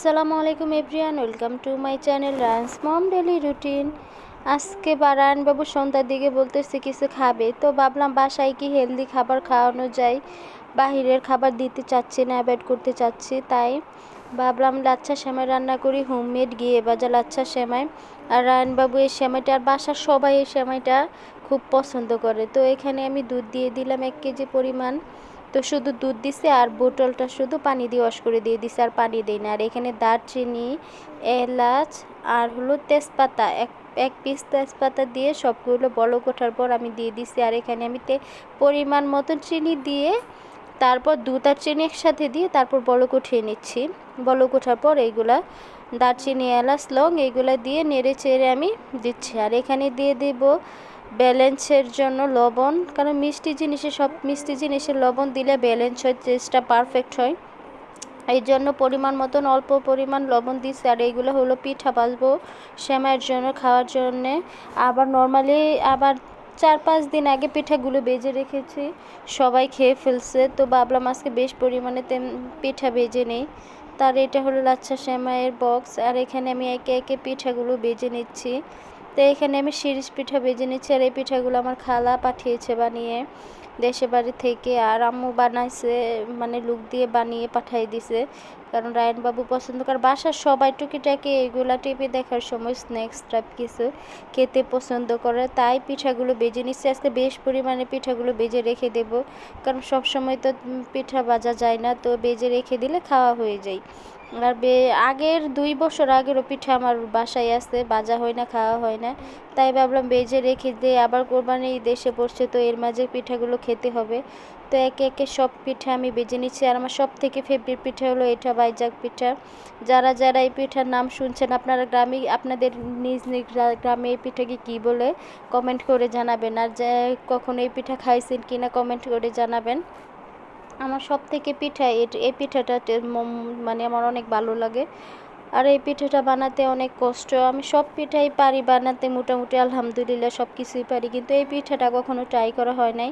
আসসালামু আলাইকুম everyone, welcome to my channel runs mom daily routine. আজকে বাবু সন্ধ্যার দিকে বলতেছে কিছু খাবে, তো ভাবলাম বাসায় কি হেলদি খাবার খাওয়ানো যায়, বাহিরের খাবার দিতে চাচ্ছি না, অ্যাভয়েড করতে চাচ্ছি, তাই ভাবলাম লাচ্ছা সেমাই রান্না করি, হোমমেড গিয়ে বাজা লাচ্ছা সেমাই। আর রায়নবাবু এই সেমাইটা আর বাসার সবাই এই সেমাইটা খুব পছন্দ করে, তো এখানে আমি দুধ দিয়ে দিলাম এক কেজি পরিমাণ। তো শুধু দুধ দিছে আর বোটলটা শুধু পানি দিয়ে ওয়াশ করে দিয়ে দিছে আর পানি দিই না। আর এখানে দারচিনি, এলাচ আর হলো তেজপাতা। এক এক পিস তেজপাতা দিয়ে সবগুলো বলক ওঠার পর আমি দিয়ে দিছি। আর এখানে আমি তে পরিমাণ মতন চিনি দিয়ে তারপর দুধ আর চিনি একসাথে দিয়ে তারপর বলক উঠিয়ে নিচ্ছি। বলক ওঠার পর এইগুলা দারচিনি, এলাচ, লং এইগুলা দিয়ে নেড়ে চেড়ে আমি দিচ্ছি। আর এখানে দিয়ে দেবো ব্যালেন্সের জন্য লবণ, কারণ মিষ্টি জিনিসে সব, মিষ্টি জিনিসে লবণ দিলে ব্যালেন্স হয় টেস্টটা পারফেক্ট হয়। এই জন্য পরিমাণ মতন অল্প পরিমাণ লবণ দিচ্ছি আর এইগুলো হলো পিঠা বাজবো শ্যামাইয়ের জন্য, খাওয়ার জন্যে। আবার নর্মালি আবার চার পাঁচ দিন আগে পিঠাগুলো বেজে রেখেছি, সবাই খেয়ে ফেলছে। তো ভাবলাম আজকে বেশ পরিমাণে তেম, পিঠা বেজে নেই। তার এটা হলো লাচ্ছা শ্যামাইয়ের বক্স আর এখানে আমি একে একে পিঠাগুলো বেজে নিচ্ছি। তো এখানে আমি শিরিষ পিঠা বেজে নিচ্ছি আর এই পিঠাগুলো আমার খালা পাঠিয়েছে বানিয়ে দেশে বাড়ি থেকে। আর আম্মু বানাইছে মানে লুক দিয়ে বানিয়ে পাঠাই দিছে। কারণ রায়নবাবু পছন্দ করে। বাসার সবাই টুকিটাকি এইগুলা টিপে দেখার সময় স্ন্যাক্স টাইপ কিছু খেতে পছন্দ করে। তাই পিঠাগুলো বেজে নিচ্ছে। আজকে বেশ পরিমাণে পিঠাগুলো বেজে রেখে দেব। কারণ সব সময় তো পিঠা বাজা যায় না। তো বেজে রেখে দিলে খাওয়া হয়ে যায়। আর আগের দুই বছর আগেরও পিঠা আমার বাসায় আছে, বাজা হয় না, খাওয়া হয় না। তাই ভাবলাম বেজে রেখে দিয়ে আবার কোরবানি দেশে পড়ছে, তো এর মাঝে পিঠাগুলো খেতে হবে। তো একে একে সব পিঠা আমি বেজে নিচ্ছি। আর আমার সব থেকে ফেভারিট পিঠা হলো এটা বাইজাক পিঠা। যারা যারা এই পিঠার নাম শুনছেন, আপনারা গ্রামে, আপনাদের নিজ নিজ গ্রামে এই পিঠাকে কী বলে কমেন্ট করে জানাবেন। আর যে, কখনো এই পিঠা খাইছেন কিনা কমেন্ট করে জানাবেন। আমার সব থেকে পিঠা এই পিঠাটা মানে আমার অনেক ভালো লাগে। আর এই পিঠাটা বানাতে অনেক কষ্ট। আমি সব পিঠাই পারি বানাতে মোটামুটি, আলহামদুলিল্লাহ সব কিছুই পারি। কিন্তু এই পিঠাটা কখনো ট্রাই করা হয় নাই।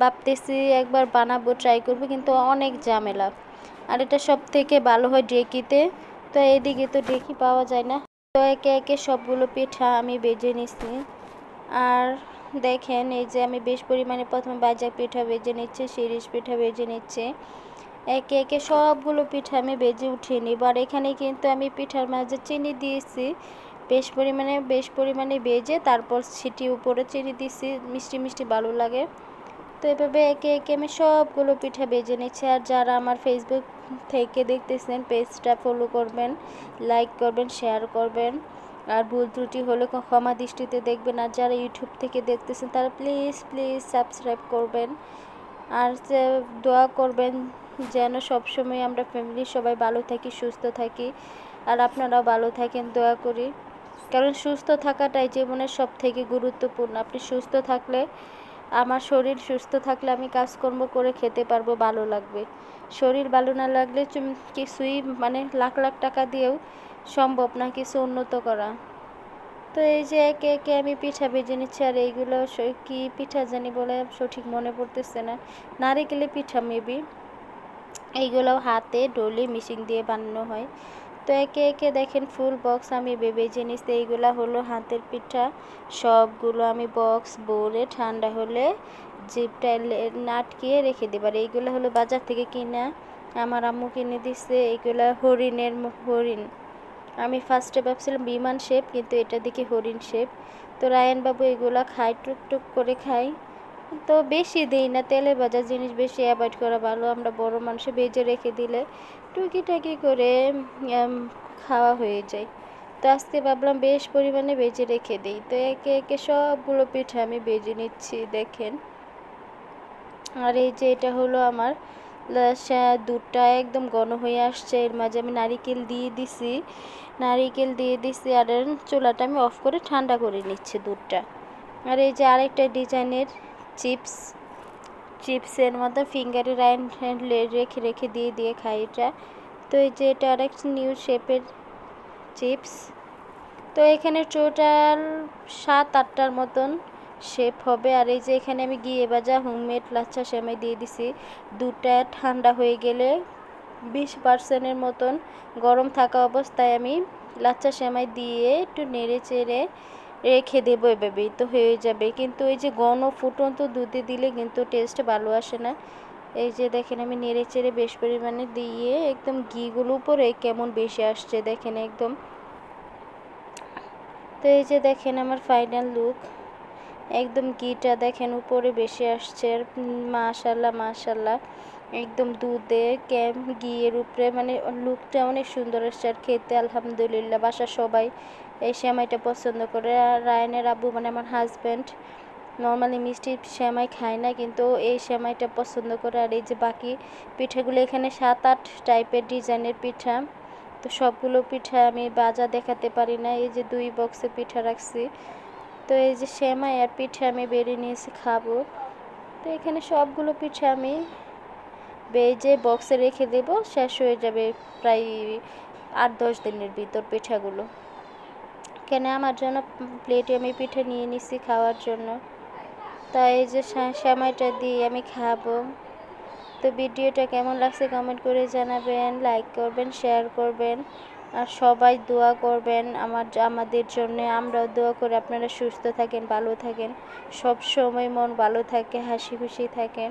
ভাবতেছি একবার বানাবো ট্রাই করব, কিন্তু অনেক ঝামেলা। আর এটা সব থেকে ভালো হয় ডেকিতে তো এইদিকে তো ডেকি পাওয়া যায় না। তো একে একে সবগুলো পিঠা আমি বেজে নিছি। আর দেখেন, এই যে আমি বেশ পরিমাণে প্রথমে বাজা পিঠা বেজে নিচ্ছে, শিরিষ পিঠা বেজে নিচ্ছে। একে একে সবগুলো পিঠা আমি বেজে উঠিয়ে নিব। আর এখানে কিন্তু আমি পিঠার মাঝে চিনি দিয়েছি। বেশ পরিমাণে বেশ পরিমাণে বেজে তারপর ছিটি উপরে চিনি দিয়েছি মিষ্টি মিষ্টি ভালো লাগে। তো এভাবে একে একে আমি সবগুলো পিঠা বেজে নিচ্ছি। আর যারা আমার ফেসবুক থেকে দেখতেছেন পেজটা ফলো করবেন লাইক করবেন শেয়ার করবেন। আর ভুল ত্রুটি হলে ক্ষমা দৃষ্টিতে দেখবেন। আর যারা ইউটিউব থেকে দেখতেছেন, তারা প্লিজ প্লিজ সাবস্ক্রাইব করবেন। আর দোয়া করবেন যেন সবসময় আমরা ফ্যামিলির সবাই ভালো থাকি, সুস্থ থাকি। আর আপনারাও ভালো থাকেন, দোয়া করি। কারণ সুস্থ থাকাটাই জীবনের সব থেকে গুরুত্বপূর্ণ। আপনি সুস্থ থাকলে আমার শরীর সুস্থ থাকলে আমি কাজকর্ম করে খেতে পারব, ভালো লাগবে। শরীর ভালো না লাগলে কিছুই মানে লাখ লাখ টাকা দিয়েও সম্ভব না কিছু উন্নত করা। তো এই যে একে একে আমি পিঠা ভেজে নিচ্ছি আর এইগুলো কি পিঠা জানি বলে সঠিক মনে পড়তেছে না। নারিকেলের পিঠা মেবি। এইগুলো হাতে ডলে মিশিং দিয়ে বানানো হয়। তো একে একে দেখেন ফুল বক্স আমি ভেজে নিচ্ছি এইগুলো হলো হাতের পিঠা, সবগুলো আমি বক্স বলে ঠান্ডা হলে জিপটা নাটকিয়ে রেখে দেবার এইগুলো হলো বাজার থেকে কিনা, আমার আম্মু কিনে দিচ্ছে এইগুলো হরিণের হরিণ। আমি ফার্স্টে ভাবছিলাম বিমান শেপ কিন্তু এটা দেখি হরিণ শেপ তো রায়নবাবু এগুলো খায়, টুকটুক করে খাই তো বেশি দিই না, তেলে ভাজা জিনিস বেশি অ্যাভয়েড করা ভালো। আমরা বড় মানুষে বেজে রেখে দিলে টুকিটাকি করে খাওয়া হয়ে যায়। তো আজকে ভাবলাম বেশ পরিমাণে বেজে রেখে দিই। তো একে একে সবগুলো পিঠা আমি বেজে নিচ্ছি, দেখেন। আর এই যে এটা হলো আমার দুধটা একদম ঘন হয়ে আসছে। এর মাঝে আমি নারিকেল দিয়ে দিছি। নারিকেল দিয়ে দিছি আর চুলাটা আমি অফ করে ঠান্ডা করে নিচ্ছি দুধটা। আর এই যে আরেকটা ডিজাইনের চিপস, চিপসের মতো ফিঙ্গারে রাইন রেখে রেখে দিয়ে দিয়ে খাই এটা। তো এই যে এটা আরেক নিউ শেপের চিপস। তো এখানে টোটাল সাত, আটটার মতন শেপ হবে। আর এই যে এখানে আমি গিয়ে বাজা হোমমেড লাচ্ছা সেমাই দিয়ে দিছি। দুটা ঠান্ডা হয়ে গেলে বিশ পার্সেন্টের মতন গরম থাকা অবস্থায় আমি লাচ্চা সেমাই দিয়ে একটু নেড়ে চেড়ে রেখে দেবো এভাবেই তো হয়ে যাবে। কিন্তু এই যে ঘন ফুটন্ত দুধে দিলে কিন্তু টেস্ট ভালো আসে না। এই যে দেখেন আমি নেড়ে চেড়ে বেশ পরিমাণে দিয়ে একদম ঘিগুলো উপরে কেমন বেশি আসছে দেখেন একদম। তো এই যে দেখেন আমার ফাইনাল লুক একদম ঘিটা দেখেন উপরে বেশি আসছে। আর মাশাল্লাহ মাশাল্লাহ। একদম দুধে, ক্যাম, ঘিয়ের উপরে মানে লুকটা অনেক সুন্দর আসছে আর খেতে, আলহামদুলিল্লাহ, বাসার সবাই এই শ্যামাইটা পছন্দ করে। আর রায়নের আব্বু মানে আমার হাজব্যান্ড নর্মালি মিষ্টি শ্যামাই খায় না, কিন্তু এই শ্যামাইটা পছন্দ করে। আর এই যে বাকি পিঠাগুলো, এখানে সাত, আট টাইপের ডিজাইনের পিঠা। তো সবগুলো পিঠা আমি বাজা দেখাতে পারি না, এই যে দুই বক্সে পিঠা রাখছি। তো এই যে শ্যামাই আর পিঠা আমি বেরিয়ে নিয়েছি, খাব। তো এখানে সবগুলো পিঠা আমি বেজে বক্সে রেখে দেব, শেষ হয়ে যাবে প্রায় আট দশ দিনের ভিতর পিঠাগুলো। কেন আমার জন্য প্লেটে আমি পিঠে নিয়ে নিছি খাওয়ার জন্য। তাই এই যে শ্যামাইটা দিয়ে আমি খাব। তো ভিডিওটা কেমন লাগছে কমেন্ট করে জানাবেন লাইক করবেন শেয়ার করবেন। আর সবাই দোয়া করবেন আমার আমাদের জন্য। আমরাও দোয়া করে আপনারা সুস্থ থাকেন, ভালো থাকেন। সব সময় মন ভালো থাকে, হাসি খুশি থাকেন।